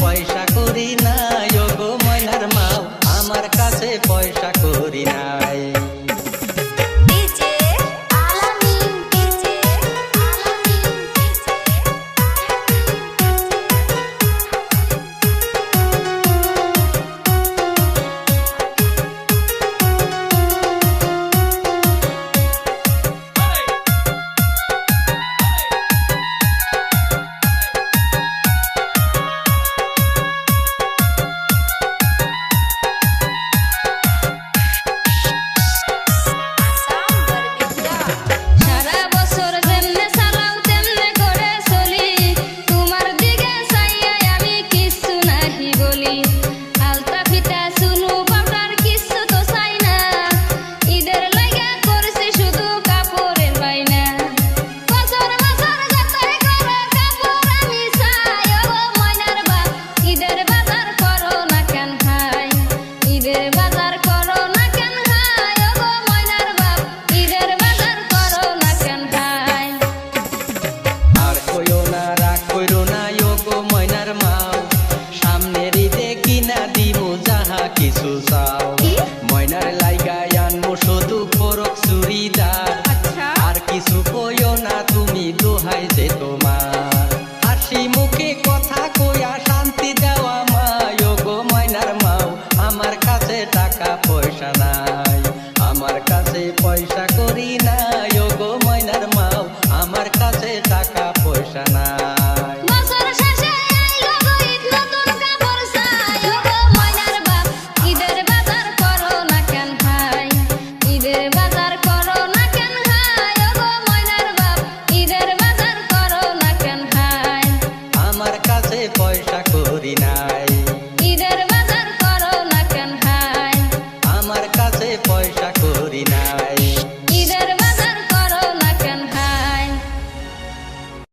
পয়সা করি না যোগ ময়নার মা আমার কাছে পয়সা কিছু আচ্ছা। আর কিছু কইও না তুমি দোহাই যে তোমার। হাসি মুখে কথা কইয়া শান্তি দেওয়া মা গো ময়নার আমার কাছে টাকা পয়সা